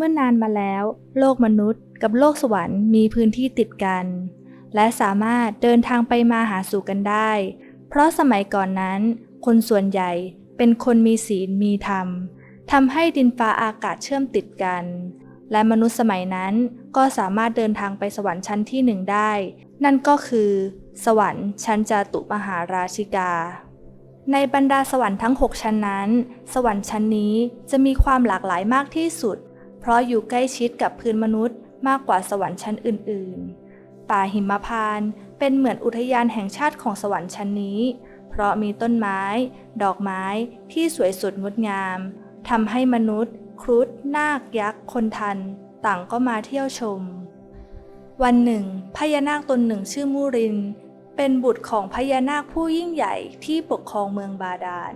เมื่อนานมาแล้ว โลกมนุษย์ กับโลกสวรรค์มีพื้นที่ติดกัน และสามารถเดินทางไปมาหาสู่กันได้ เพราะสมัยก่อนนั้น คนส่วนใหญ่เป็นคนมีศีลมีธรรมทำให้ดินฟ้าอากาศเชื่อมติดกัน และมนุษย์สมัยนั้นก็สามารถเดินทางไปสวรรค์ชั้นที่หนึ่งได้ นั่นก็คือ สวรรค์ชั้นจาตุมหาราชิกา ในบรรดาสวรรค์ทั้ง 6 ชั้นนั้น สวรรค์ชั้นนี้จะมีความหลากหลายมากที่สุด ราะอยู่ใกล้ชิดกับพื้นมนุษย์มากกว่าสวรรค์ชั้นอื่น ๆ ป่าหิมพานต์เป็นเหมือนอุทยานแห่งชาติของสวรรค์ชั้นนี้ เพราะมีต้นไม้ ดอกไม้ที่สวยสดงดงามทำให้มนุษย์ ครุฑนาคยักษ์ คนทัน ต่างก็มาเที่ยวชม วันหนึ่งพญานาคตนหนึ่งชื่อมูริน เป็นบุตรของพญานาคผู้ยิ่งใหญ่ที่ปกครองเมืองบาดาล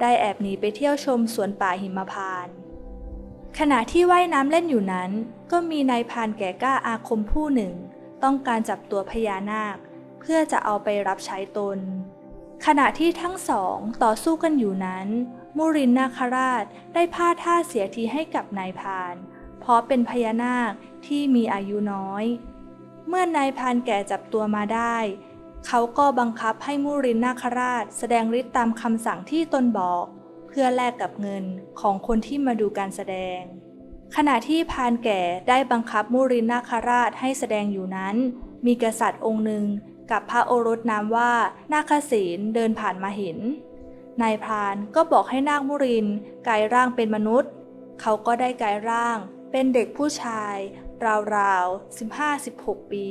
ได้แอบหนีไปเที่ยวชมสวนป่าหิมพานต์ ขณะที่ว่ายน้ำเล่นอยู่นั้น ก็มีนายพานแก่กล้าอาคมผู้หนึ่ง ต้องการจับตัวพญานาค เพื่อจะเอาไปรับใช้ตน ขณะที่ทั้งสองต่อสู้กันอยู่นั้น มุรินนาคราชได้พาดท่าเสียทีให้กับนายพาน เพราะเป็นพญานาคที่มีอายุน้อย เมื่อนายพานแก่จับตัวมาได้ เขาก็บังคับให้มุรินนาคราช แสดงฤทธิ์ตามคำสั่งที่ตนบอก พื่อแลกกับเงินของคนที่มาดูการแสดง ขณะที่พานแก่ได้บังคับมุรินนาคราชให้แสดงอยู่นั้น มีกษัตริย์องค์หนึ่งกับพระโอรสนามว่านาคเสนเดินผ่านมาเห็น นายพรานก็บอกให้นาคมุรินกลายร่างเป็นมนุษย์ เขาก็ได้กลายร่างเป็นเด็กผู้ชาย ราวๆ15-16 ปี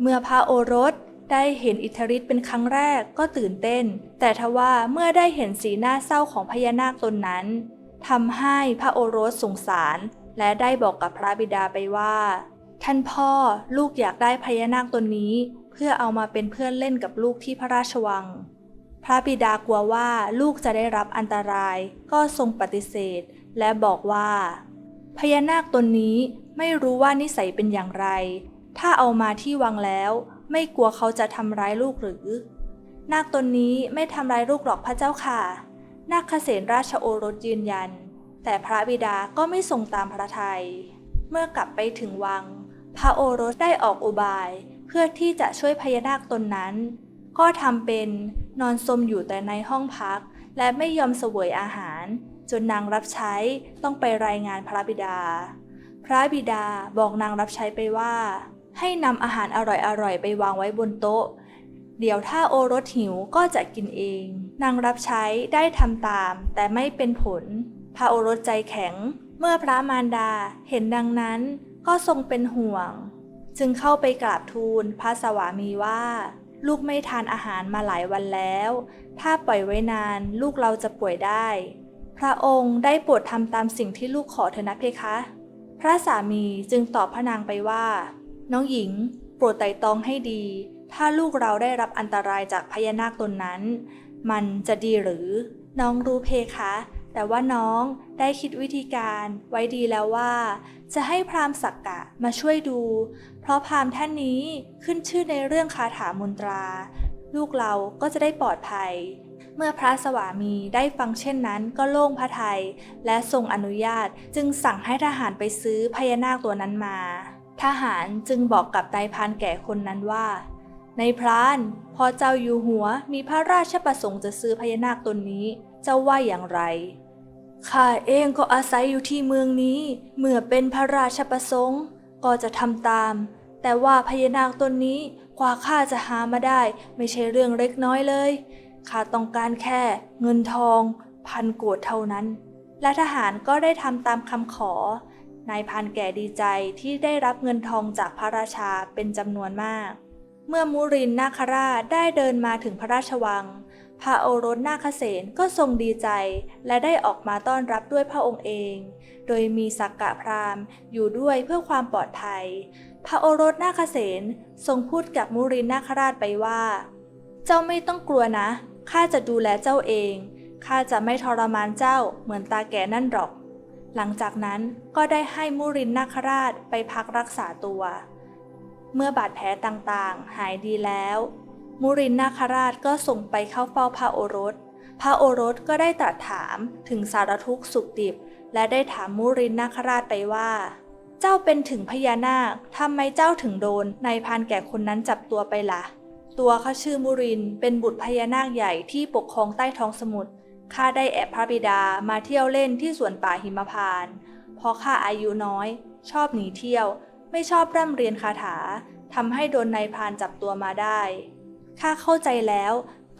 เมื่อพระโอรส ได้เห็นอิทธิฤทธิ์เป็นครั้งแรกก็ตื่นเต้น แต่ทว่าเมื่อได้เห็นสีหน้าเศร้าของพญานาคตนนั้นทำให้พระโอรสสงสาร และได้บอกกับพระบิดาไปว่า ท่านพ่อลูกอยากได้พญานาคตนนี้ เพื่อเอามาเป็นเพื่อนเล่นกับลูกที่พระราชวัง พระบิดากลัวว่าลูกจะได้รับอันตราย ก็ทรงปฏิเสธ และบอกว่า พญานาคตนนี้ไม่รู้ว่านิสัยเป็นอย่างไร ถ้าเอามาที่วังแล้ว ไม่กลัวเขาจะทำร้ายลูกหรือ นาคตนนี้ไม่ทำร้ายลูกหรอกพระเจ้าค่ะ นาคเษนราชโอรสยืนยัน แต่พระบิดาก็ไม่ทรงตามพระทยัย เมื่อกลับไปถึงวัง พระโอรสได้ออกอุบายเพื่อที่จะช่วยพญานาคตนนั้น ก็ทำเป็นนอนสมอยู่แต่ในห้องพัก และไม่ยอมเสวยอาหาร จนนางรับใช้ต้องไปรายงานพระบิดา พระบิดาบอกนางรับใช้ไปว่า ให้นำอาหารอร่อยๆ ไปวางไว้บนโต๊ะ เดี๋ยวถ้าโอรสหิวก็จะกินเอง นางรับใช้ได้ทำตาม แต่ไม่เป็นผล พระโอรสใจแข็ง เมื่อพระมารดาเห็นดังนั้น ก็ทรงเป็นห่วง จึงเข้าไปกราบทูลพระสวามีว่า ลูกไม่ทานอาหารมาหลายวันแล้ว ถ้าปล่อยไว้นานลูกเราจะป่วยได้ พระองค์ได้โปรดทำตามสิ่งที่ลูกขอเถอะนะเพคะ พระสามีจึงตอบพระนางไปว่า น้องหญิง โปรดไต่ตองให้ดี ถ้าลูกเราได้รับอันตรายจากพญานาคตนนั้น มันจะดีหรือ น้องรู้เพคะ แต่ว่าน้องได้คิดวิธีการไว้ดีแล้วว่า จะให้พราหมณ์สักกะมาช่วยดู เพราะพราหมณ์ท่านนี้ขึ้นชื่อในเรื่องคาถามนตรา ลูกเราก็จะได้ปลอดภัยเมื่อพระสวามีได้ฟังเช่นนั้นก็โล่งพระทัยและทรงอนุญาตจึงสั่งให้ทหารไปซื้อพญานาคตัวนั้นมา ทหารจึงบอกกับนายพรานแก่คนนั้นว่า ในพรานพอเจ้าอยู่หัวมีพระราชประสงค์จะซื้อพญานาคตนนี้ เจ้าว่าอย่างไร ข้าเองก็อาศัยอยู่ที่เมืองนี้ เมื่อเป็นพระราชประสงค์ ก็จะทำตาม แต่ว่าพญานาคตนนี้กว่าข้าจะหามาได้ ไม่ใช่เรื่องเล็กน้อยเลย ข้าต้องการแค่เงินทอง พันโกดเท่านั้น และทหารก็ได้ทำตามคำขอ นายพันแก่ดีใจที่ได้รับเงินทองจากพระราชาเป็นจำนวนมาก เมื่อมุรินนาคราชได้เดินมาถึงพระราชวัง พระโอรสนาคเษนก็ทรงดีใจ และได้ออกมาต้อนรับด้วยพระองค์เอง โดยมีสักกะพราหมณ์อยู่ด้วยเพื่อความปลอดภัย พระโอรสนาคเษนทรงพูดกับมุรินนาคราชไปว่า เจ้าไม่ต้องกลัวนะข้าจะดูแลเจ้าเองข้าจะไม่ทรมานเจ้าเหมือนตาแก่นั่นหรอก หลังจากนั้นก็ได้ให้มุรินนาคราชไปพักรักษาตัว เมื่อบาดแผลต่างๆ หายดีแล้ว มุรินนาคราชก็ส่งไปเข้าเฝ้าพระโอรส พระโอรสก็ได้ตรัสถามถึงสารทุกข์สุขดิบ และได้ถามมุรินนาคราชไปว่า เจ้าเป็นถึงพญานาคทำไมเจ้าถึงโดนนายพานแก่คนนั้นจับตัวไปละ่ะ ตัวเขาชื่อมุรินเป็นบุตรพญานาคใหญ่ที่ปกครองใต้ท้องสมุทร ข้าได้แอบพระบิดามาเที่ยวเล่นที่สวนป่าหิมพานต์เพราะข้าอายุน้อย ชอบหนีเที่ยว ไม่ชอบร่ำเรียนคาถาทำให้โดนนายพานจับตัวมาได้ ข้าเข้าใจแล้ว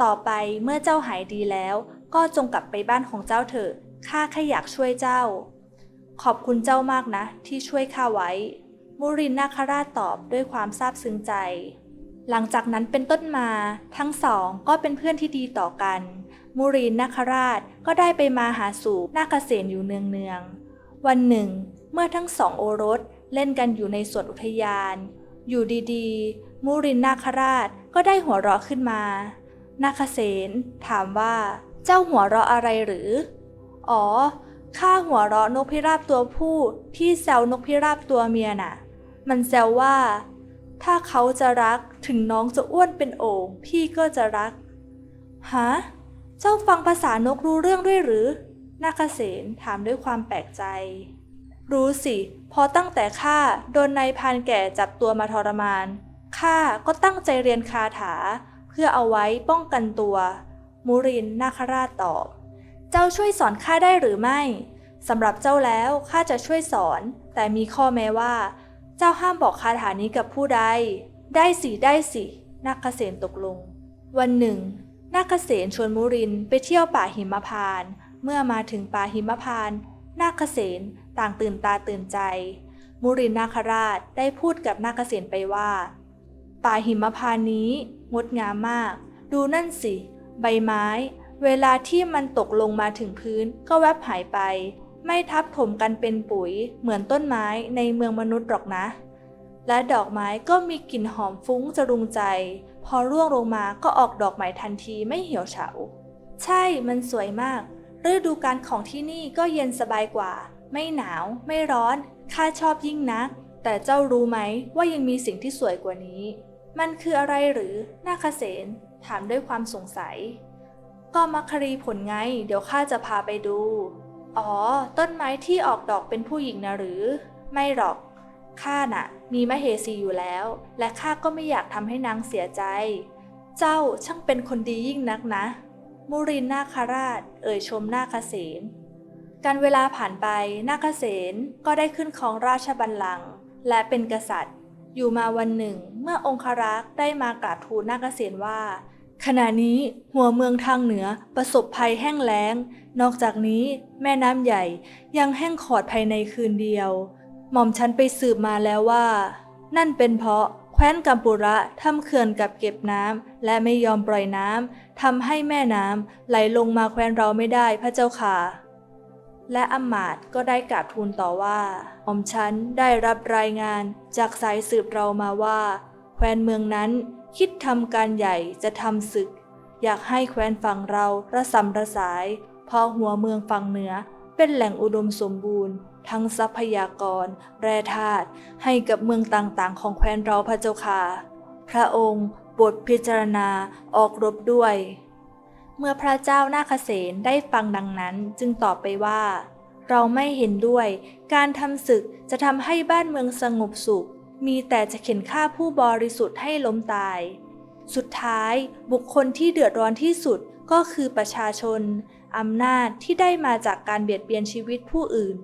ต่อไปเมื่อเจ้าหายดีแล้ว ก็จงกลับไปบ้านของเจ้าเถอะ ข้าแค่อยากช่วยเจ้า ขอบคุณเจ้ามากนะ ที่ช่วยข้าไว้ มุรินนาคราชตอบด้วยความซาบซึ้งใจ หลังจากนั้นเป็นต้นมา ทั้งสองก็เป็นเพื่อนที่ดีต่อกัน มุรินนาคราชก็ได้ไปมาหาสู่นาคเสนอยู่เนืองๆ วันหนึ่ง เมื่อทั้งสองโอรสเล่นกันอยู่ในสวนอุทยาน อยู่ดีๆ มุรินนาคราชก็ได้หัวเราะขึ้นมา นาคเสนถามว่า เจ้าหัวเราะอะไรหรือ อ๋อ ข้าหัวเราะนกพิราบตัวผู้ที่แซวนกพิราบตัวเมียน่ะ มันแซวว่า ถ้าเขาจะรักถึงน้องจะอ้วนเป็นโอ่งพี่ก็จะรัก ฮะ เจ้าฟังภาษานกรู้เรื่องด้วยหรือ นาคเสนถามด้วยความแปลกใจ รู้สิพอตั้งแต่ข้าโดนนายพานแก่จับตัวมาทรมาน ข้าก็ตั้งใจเรียนคาถา เพื่อเอาไว้ป้องกันตัว มุรินนาคราชตอบ เจ้าช่วยสอนข้าได้หรือไม่สำหรับเจ้าแล้วข้าจะช่วยสอน แต่มีข้อแม้ว่า เจ้าห้ามบอกคาถานี้กับผู้ใด ได้สิได้สินาคเสนตกลง วันหนึ่ง นาคเสนชวนมุรินไปเที่ยวป่าหิมพาน เมื่อมาถึงป่าหิมพาน นาคเสนต่างตื่นตาตื่นใจ มุรินนาคราชได้พูดกับนาคเสนไปว่า ป่าหิมพานนี้งดงามมาก ดูนั่นสิ ใบไม้ เวลาที่มันตกลงมาถึงพื้นก็แวบหายไป ไม่ทับถมกันเป็นปุ๋ย เหมือนต้นไม้ในเมืองมนุษย์หรอกนะ และดอกไม้ก็มีกลิ่นหอมฟุ้งจรุงใจ พอร่วงลงมาก็ออกดอกใหม่ทันทีไม่เหี่ยวเฉา ใช่มันสวยมาก ฤดูกาลของที่นี่ก็เย็นสบายกว่า ไม่หนาว ไม่ร้อน ข้าชอบยิ่งนัก แต่เจ้ารู้ไหมว่ายังมีสิ่งที่สวยกว่านี้ มันคืออะไรหรือนาคเสนถามด้วยความสงสัย ก็มัคครีผลไง เดี๋ยวข้าจะพาไปดู อ๋อ ต้นไม้ที่ออกดอกเป็นผู้หญิงนะหรือ ไม่หรอก ข้าน่ะ มีมเหสีอยู่แล้ว และข้าก็ไม่อยากทำให้นางเสียใจ เจ้าช่างเป็นคนดียิ่งนักนะ มุรินนาคราช เอ่ยชมนาคเสนการเวลาผ่านไปนาคเสนก็ได้ขึ้นครองราชบัลลังก์และเป็นกษัตริย์ อยู่มาวันหนึ่ง เมื่อองครักษ์ได้มากราบทูลนาคเสนว่าขณะนี้หัวเมืองทางเหนือประสบภัยแห้งแล้ง นอกจากนี้แม่น้ำใหญ่ยังแห้งขอดภายในคืนเดียว หม่อมฉันไปสืบมาแล้วว่า นั่นเป็นเพราะแคว้นกัมปุระทำเขื่อนกับเก็บน้ำและไม่ยอมปล่อยน้ำทำให้แม่น้ำไหลลงมาแคว้นเราไม่ได้พระเจ้าค่ะ และอำมาตก็ได้กราบทูลต่อว่าหม่อมฉันได้รับรายงานจากสายสืบเรามาว่า แคว้นเมืองนั้นคิดทำการใหญ่จะทำศึก อยากให้แคว้นฝั่งเราระสำระสาย พอหัวเมืองฝั่งเหนือ เป็นแหล่งอุดมสมบูรณ์ ทั้งทรัพยากร แร่ธาตุให้กับเมืองต่างๆ ของแคว้นเราพระเจ้าค่ะ พระองค์โปรดพิจารณาออกรบด้วย เมื่อพระเจ้านาคเสนได้ฟังดังนั้นจึงตอบไปว่า เราไม่เห็นด้วย การทำศึกจะทำให้บ้านเมืองสงบสุข มีแต่จะเข็นฆ่าผู้บริสุทธิ์ให้ล้มตาย สุดท้ายบุคคลที่เดือดร้อนที่สุดก็คือประชาชน อำนาจที่ได้มาจากการเบียดเบียนชีวิตผู้อื่น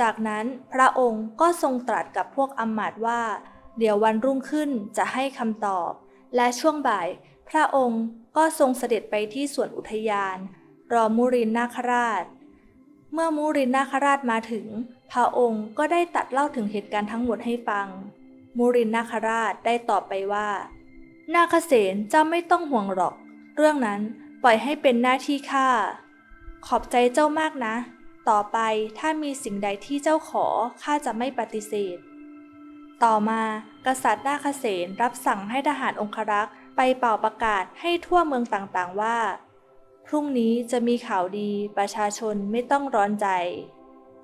จากนั้นพระองค์ก็ทรงตรัสกับพวกอำมาตย์ว่า เดี๋ยววันรุ่งขึ้นจะให้คำตอบ และช่วงบ่าย พระองค์ก็ทรงเสด็จไปที่สวนอุทยาน รอมุรินนาคราช เมื่อมุรินนาคราชมาถึง พระองค์ก็ได้ตัดเล่าถึงเหตุการณ์ทั้งหมดให้ฟัง มุรินนาคราชได้ตอบไปว่า นาคเสนเจ้าไม่ต้องห่วงหรอก เรื่องนั้นปล่อยให้เป็นหน้าที่ข้า ขอบใจเจ้ามากนะ ต่อไปถ้ามีสิ่งใดที่เจ้าขอข้าจะไม่ปฏิเสธ ต่อมากษัตริย์นาคเสนรับสั่งให้ทหารองครักษ์ไปเป่าประกาศให้ทั่วเมืองต่างๆว่า พรุ่งนี้จะมีข่าวดีประชาชนไม่ต้องร้อนใจ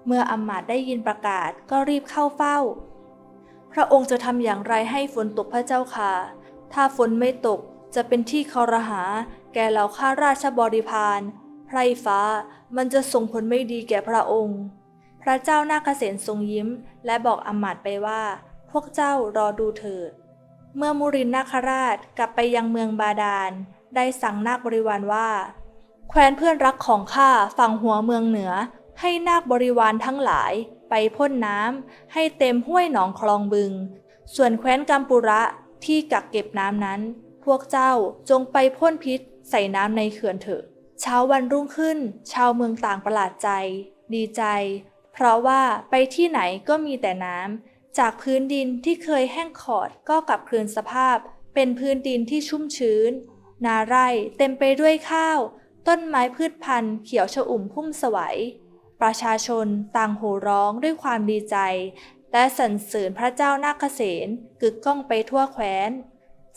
เมื่ออำมาตย์ได้ยินประกาศก็รีบเข้าเฝ้า พระองค์จะทำอย่างไรให้ฝนตกพระเจ้าค่ะ ถ้าฝนไม่ตกจะเป็นที่คอรหา แก่เหล่าข้าราชบริพาร ไพร่ฟ้ามันจะส่งผลไม่ดีแก่พระองค์ พระเจ้านาคเษนทรงยิ้ม และบอกอมาตไปว่า พวกเจ้ารอดูเถิด เมื่อมุรินนาคราชกลับไปยังเมืองบาดาล ได้สั่งนาคบริวารว่า แคว้นเพื่อนรักของข้าฝั่งหัวเมืองเหนือ ให้นาคบริวารทั้งหลาย ไปพ่นน้ำให้เต็มห้วยหนองคลองบึง ส่วนแคว้นกัมปุระที่กักเก็บน้ำนั้น พวกเจ้าจงไปพ่นพิษใส่น้ำในเขื่อนเถอะ เช้าวันรุ่งขึ้น ชาวเมืองต่างประหลาดใจ ดีใจ เพราะว่าไปที่ไหนก็มีแต่น้ำจากพื้นดินที่เคยแห้งขอดก็กลับคืนสภาพ เป็นพื้นดินที่ชุ่มชื้น นาไร่เต็มไปด้วยข้าว ต้นไม้พืชพันธุ์เขียวชอุ่มพุ่มสวัยประชาชนต่างโห่ร้องด้วยความดีใจ และสรรเสริญพระเจ้านาคเษนกึกก้องไปทั่วแคว้น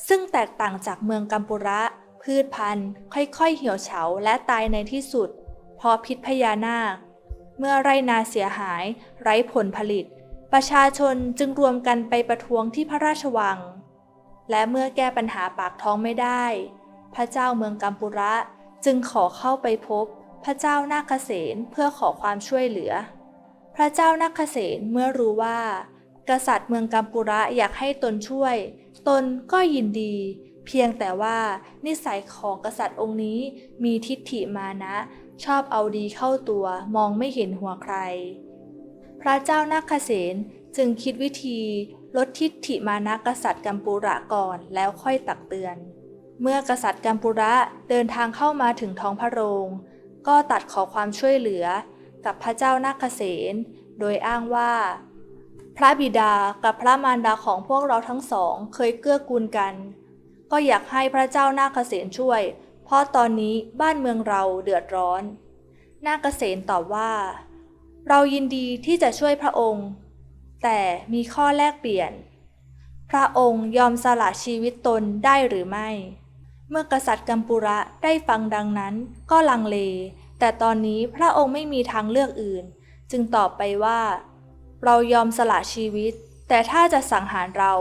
ซึ่งแตกต่างจากเมืองกัมปุระ พืชพันธุ์ ค่อยๆเหี่ยวเฉาและตายในที่สุด เพราะพิษพญานาค เมื่อไรนาเสียหาย ไร้ผลผลิต ประชาชนจึงรวมกันไปประท้วงที่พระราชวัง และเมื่อแก้ปัญหาปากท้องไม่ได้ พระเจ้าเมืองกัมปุระจึงขอเข้าไปพบ พระเจ้านาคเษนเพื่อขอความช่วยเหลือ พระเจ้านาคเษนเมื่อรู้ว่า กษัตริย์เมืองกัมปุระอยากให้ตนช่วย ตนก็ยินดี เพียงแต่ว่านิสัยของกษัตริย์องค์นี้มีทิฏฐิมานะ ชอบเอาดีเข้าตัวมองไม่เห็นหัวใคร พระเจ้านาคเษนจึงคิดวิธีลดทิฏฐิมานะกษัตริย์กัมปุระก่อนแล้วค่อยตักเตือน เมื่อกษัตริย์กัมปุระเดินทางเข้ามาถึงท้องพระโรง ก็ตัดขอความช่วยเหลือกับพระเจ้านาคเษนโดยอ้างว่า พระบิดากับพระมารดาของพวกเราทั้งสองเคยเกื้อกูลกัน ก็อยากให้พระเจ้านาคเษนช่วย เพราะตอนนี้บ้านเมืองเราเดือดร้อน นาคเษนตอบว่า เรายินดีที่จะช่วยพระองค์ แต่มีข้อแลกเปลี่ยน พระองค์ยอมสละชีวิตตนได้หรือไม่ เมื่อกษัตริย์กัมปุระได้ฟังดังนั้นก็ลังเล แต่ตอนนี้พระองค์ไม่มีทางเลือกอื่น จึงตอบไปว่า เรายอมสละชีวิต แต่ถ้าจะสังหารเรา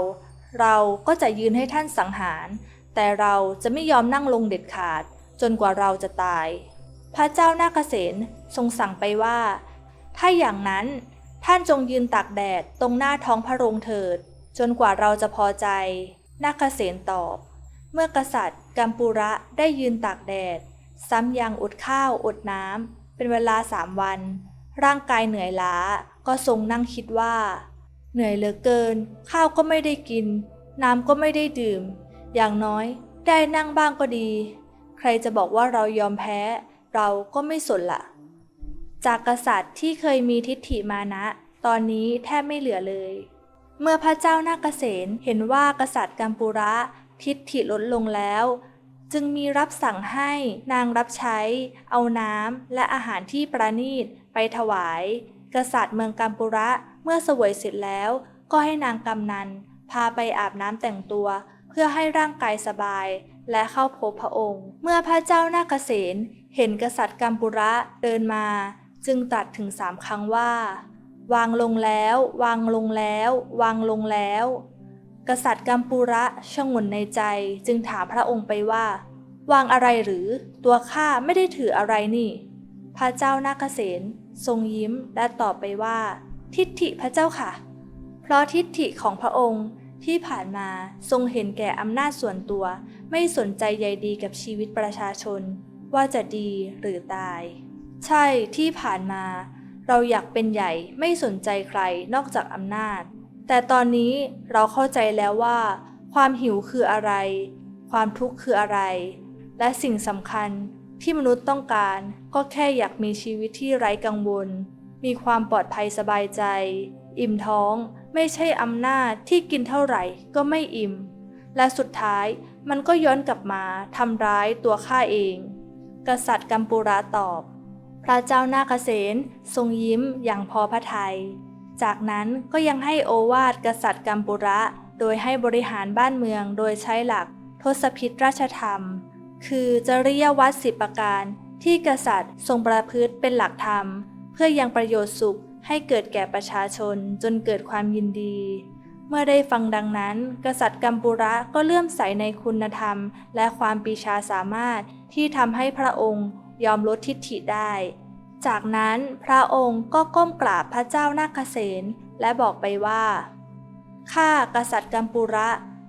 เราก็จะยืนให้ท่านสังหาร แต่เราจะไม่ยอมนั่งลงเด็ดขาด จนกว่าเราจะตาย พระเจ้านาคเษนทรงสั่งไปว่า ถ้าอย่างนั้นท่านจงยืนตากแดดตรงหน้าท้องพระโรงเถิด จนกว่าเราจะพอใจ นาคเษนตอบ เมื่อกษัตริย์กัมปุระได้ยืนตากแดด ซ้ำยังอดข้าวอดน้ำเป็นเวลาสามวัน ร่างกายเหนื่อยล้าก็ทรงนั่งคิดว่า เหนื่อยเหลือเกิน ข้าวก็ไม่ได้กิน น้ำก็ไม่ได้ดื่ม อย่างน้อย ได้นั่งบ้างก็ดี ใครจะบอกว่าเรายอมแพ้ เราก็ไม่สนละจากกษัตริย์ที่เคยมีทิฏฐิมานะ ตอนนี้แทบไม่เหลือเลย เมื่อพระเจ้านาคเษนเห็นว่ากษัตริย์กัมปุระทิฏฐิลดลงแล้ว จึงมีรับสั่งให้นางรับใช้ เอาน้ำและอาหารที่ประณีตไปถวาย กษัตริย์เมืองกัมปุระ เมื่อเสวยเสร็จแล้ว ก็ให้นางกำนัน พาไปอาบน้ำแต่งตัว เพื่อให้ร่างกายสบาย และเข้าพบพระองค์ เมื่อพระเจ้านาคเษนเห็นกษัตริย์กัมปุระเดินมา จึงตรัสถึงสามครั้งว่า วางลงแล้ว วางลงแล้ว วางลงแล้ว กษัตริย์กัมปุระชงนในใจจึงถามพระองค์ไปว่า วางอะไรหรือ ตัวข้าไม่ได้ถืออะไรนี่ พระเจ้านาคเษนทรงยิ้มและตอบไปว่า ทิฏฐิพระเจ้าค่ะ เพราะทิฏฐิของพระองค์ที่ผ่านมาทรงเห็นแก่อำนาจส่วนตัว ไม่สนใจใยดีกับชีวิตประชาชน ว่าจะดีหรือตาย ใช่ที่ผ่านมา เราอยากเป็นใหญ่ไม่สนใจใครนอกจากอำนาจ แต่ตอนนี้เราเข้าใจแล้วว่า ความหิวคืออะไร ความทุกข์คืออะไร และสิ่งสำคัญที่มนุษย์ต้องการก็แค่อยากมีชีวิตที่ไร้กังวล มีความปลอดภัยสบายใจ อิ่มท้องไม่ใช่อำนาจที่กินเท่าไหร่ก็ไม่อิ่ม และสุดท้ายมันก็ย้อนกลับมาทำร้ายตัวข้าเอง กษัตริย์กัมปุระตอบ พระเจ้านาคเษนทรงยิ้มอย่างพอพระทยัยจากนั้นก็ยังให้โอวาทกษัตริย์กัมปุระ โดยให้บริหารบ้านเมืองโดยใช้หลักทศพิธราชธรรม คือจริยวัตรสิบประการที่กษัตริย์ทรงประพฤติเป็นหลักธรรม เพื่อยังประโยชน์สุขให้เกิดแก่ประชาชนจนเกิดความยินดี เมื่อได้ฟังดังนั้น กษัตริย์กัมปุระก็เลื่อมใสในคุณธรรม และความปีชาสามารถที่ทำให้พระองค์ยอมลดทิฐิได้ จากนั้นพระองค์ก็ก้มกราบพระเจ้านาคเษนและบอกไปว่า ข้ากษัตริย์กัมปุระ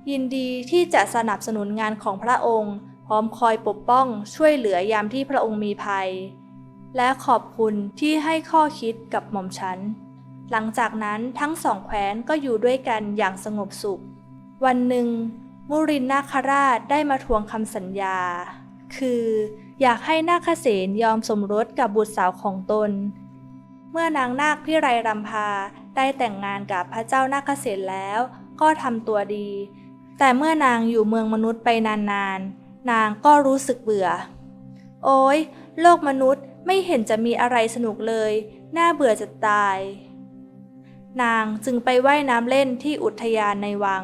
ยินดีที่จะสนับสนุนงานของพระองค์ พร้อมคอยปกป้องช่วยเหลือยามที่พระองค์มีภัย และขอบคุณที่ให้ข้อคิดกับหม่อมฉัน หลังจากนั้นทั้งสองแคว้นก็อยู่ด้วยกันอย่างสงบสุข วันหนึ่ง มุรินนาคราชได้มาทวงคำสัญญา คืออยากให้นาคเษนยอมสมรสกับบุตรสาวของตน เมื่อนางนาคพิไรรำพาได้แต่งงานกับพระเจ้านาคเษนแล้วก็ทำตัวดี แต่เมื่อนางอยู่เมืองมนุษย์ไปนานๆนางก็รู้สึกเบื่อ โอ้ยโลกมนุษย์ ไม่เห็นจะมีอะไรสนุกเลย น่าเบื่อจะตาย นางจึงไปไว่ายน้ำเล่นที่อุทยานในวัง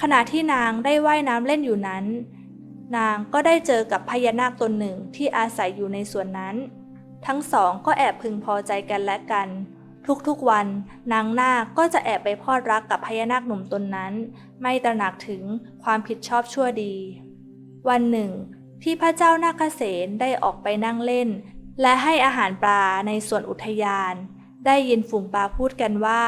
ขณะที่นางได้ว่ายน้ำเล่นอยู่นั้น นางก็ได้เจอกับพญานาคตนหนึ่งที่อาศัยอยู่ในส่วนนั้น ทั้งสองก็แอบพึงพอใจกันและกัน ทุกๆวันนางนาคก็จะแอบไปพอดรักกับพญานาคหนุ่มตนนั้น ไม่ตระหนักถึงความผิดชอบชั่วดี วันหนึ่งที่พระเจ้านาคเษนได้ออกไปนั่งเล่น และให้อาหารปลาในส่วนอุทยาน ได้ยินฝูงปลาพูดกันว่า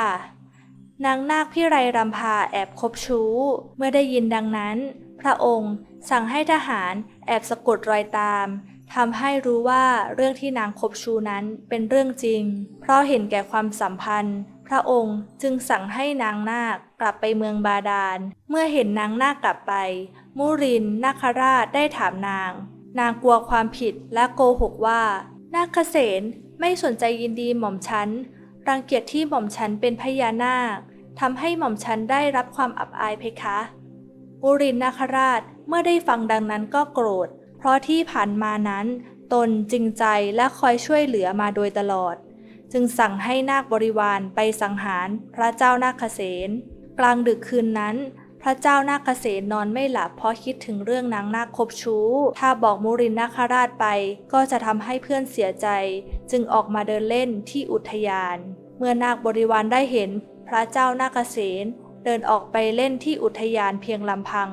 นางนาคพิไรรำพาแอบคบชู้ เมื่อได้ยินดังนั้น พระองค์สั่งให้ทหารแอบสะกดรอยตามทำให้รู้ว่าเรื่องที่นางคบชู้นั้นเป็นเรื่องจริง เพราะเห็นแก่ความสัมพันธ์ พระองค์จึงสั่งให้นางนาคกลับไปเมืองบาดาล เมื่อเห็นนางนาคกลับไป มุรินนาคราชได้ถามนาง นางกลัวความผิดและโกหกว่า นาคเษนไม่สนใจยินดีหม่อมฉัน รังเกียจที่หม่อมฉันเป็นพญานาคทำให้หม่อมฉันได้รับความอับอายเพคะอุรินนาคราชเมื่อได้ฟังดังนั้นก็โกรธ เพราะที่ผ่านมานั้น ตนจริงใจและคอยช่วยเหลือมาโดยตลอด จึงสั่งให้นาคบริวารไปสังหารพระเจ้านาคเษนกลางดึกคืนนั้น พระเจ้านาคเษนนอนไม่หลับเพราะคิดถึงเรื่องนางนาคคบชู้ ถ้าบอกมุรินนาคราชไป ก็จะทำให้เพื่อนเสียใจ จึงออกมาเดินเล่นที่อุทยาน เมื่อนาคบริวารได้เห็น พระเจ้านาคเษนเดินออกไปเล่นที่อุทยานเพียงลำพัง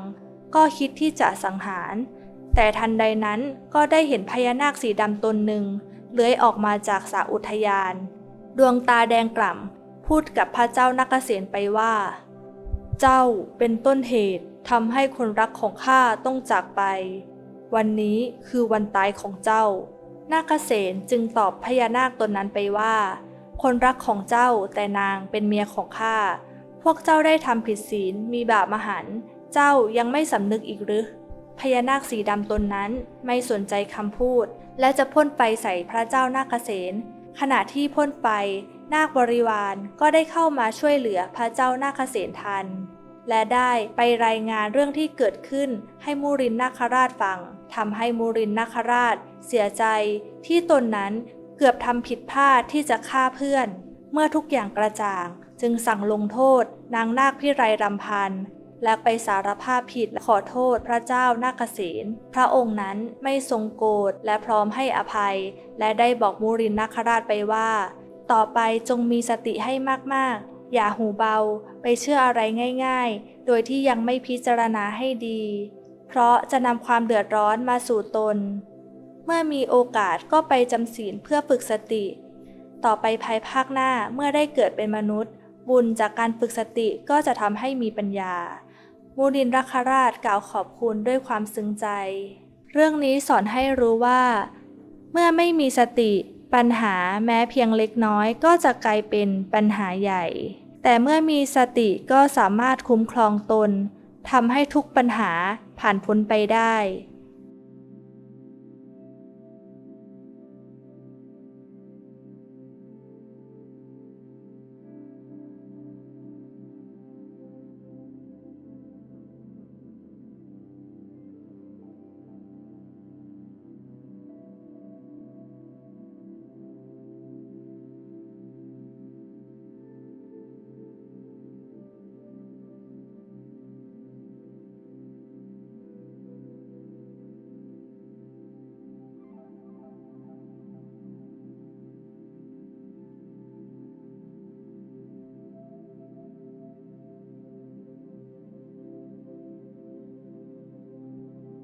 ก็คิดที่จะสังหาร แต่ทันใดนั้นก็ได้เห็นพญานาคสีดำตนหนึ่งเลื้อยออกมาจากสระอุทยาน ดวงตาแดงกล่ำพูดกับพระเจ้านาคเษนไปว่า เจ้าเป็นต้นเหตุทำให้คนรักของข้าต้องจากไป วันนี้คือวันตายของเจ้า นาคเษนจึงตอบพญานาคตนนั้นไปว่า คนรักของเจ้าแต่นางเป็นเมียของข้า พวกเจ้าได้ทำผิดศีลมีบาปมหัน เจ้ายังไม่สำนึกอีกหรือพญานาคสีดำตนนั้นไม่สนใจคำพูด และจะพ่นไฟใส่พระเจ้านาคเษนขณะที่พ่นไฟ นาคบริวารก็ได้เข้ามาช่วยเหลือพระเจ้านาคเษนทัน และได้ไปรายงานเรื่องที่เกิดขึ้นให้มูรินนาคราชฟังทำให้มูรินนาคราช เสียใจที่ตนนั้นเกือบทำผิดพลาดที่จะฆ่าเพื่อน เมื่อทุกอย่างกระจ่าง จึงสั่งลงโทษ นางนาคพิไรรำพันธ์และไปสารภาพผิดและขอโทษพระเจ้านาคเษนพระองค์นั้นไม่ทรงโกรธและพร้อมให้อภัย และได้บอกมูรินนาคราชไปว่า ต่อไปจงมีสติให้มากๆ อย่าหูเบาไปเชื่ออะไรง่าย ๆ โดยที่ยังไม่พิจารณาให้ดี เพราะจะนำความเดือดร้อนมาสู่ตน เมื่อมีโอกาสก็ไปจำศีลเพื่อฝึกสติ ต่อไปภายภาคหน้าเมื่อได้เกิดเป็นมนุษย์ บุญจากการฝึกสติก็จะทำให้มีปัญญามูรินรัคราชกล่าวขอบคุณด้วยความซึ้งใจ เรื่องนี้สอนให้รู้ว่า เมื่อไม่มีสติ ปัญหาแม้เพียงเล็กน้อยก็จะกลายเป็นปัญหาใหญ่ แต่เมื่อมีสติก็สามารถคุ้มครองตนทำให้ทุกปัญหาผ่านพ้นไปได้